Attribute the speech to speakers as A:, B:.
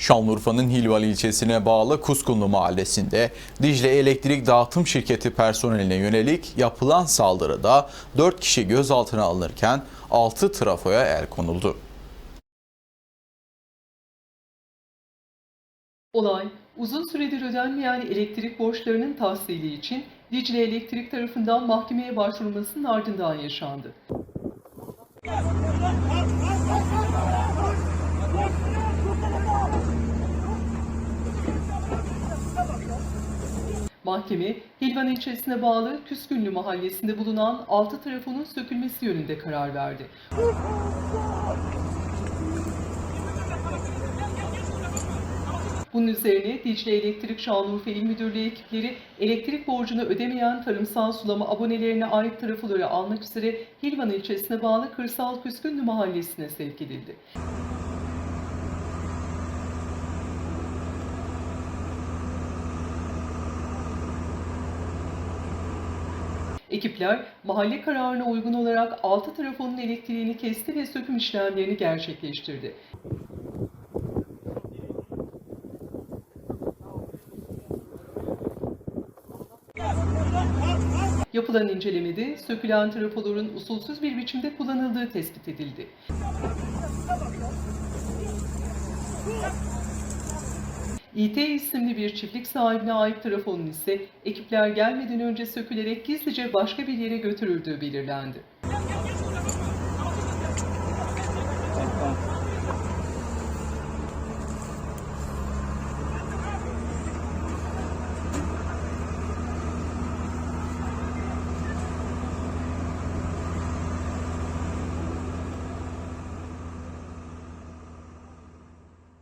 A: Şanlıurfa'nın Hilval ilçesine bağlı Kuskunlu mahallesinde Dicle Elektrik Dağıtım Şirketi personeline yönelik yapılan saldırıda 4 kişi gözaltına alınırken 6 trafoya el konuldu.
B: Olay, uzun süredir ödenmeyen elektrik borçlarının tahsili için Dicle Elektrik tarafından mahkemeye başvurulmasının ardından yaşandı. Mahkeme, Hilvan ilçesine bağlı Küskünlü mahallesinde bulunan 6 trafonun sökülmesi yönünde karar verdi. Bunun üzerine Dicle Elektrik Şanlıurfa İl Müdürlüğü ekipleri elektrik borcunu ödemeyen tarımsal sulama abonelerine ait trafoları almak üzere Hilvan ilçesine bağlı Kırsal Küskünlü mahallesine sevk edildi. Ekipler mahalle kararına uygun olarak 6 trafonun elektriğini kesti ve söküm işlemlerini gerçekleştirdi. Yapılan incelemede sökülen trafoların usulsüz bir biçimde kullanıldığı tespit edildi. İT isimli bir çiftlik sahibine ait trafonun ise ekipler gelmeden önce sökülerek gizlice başka bir yere götürüldüğü belirlendi.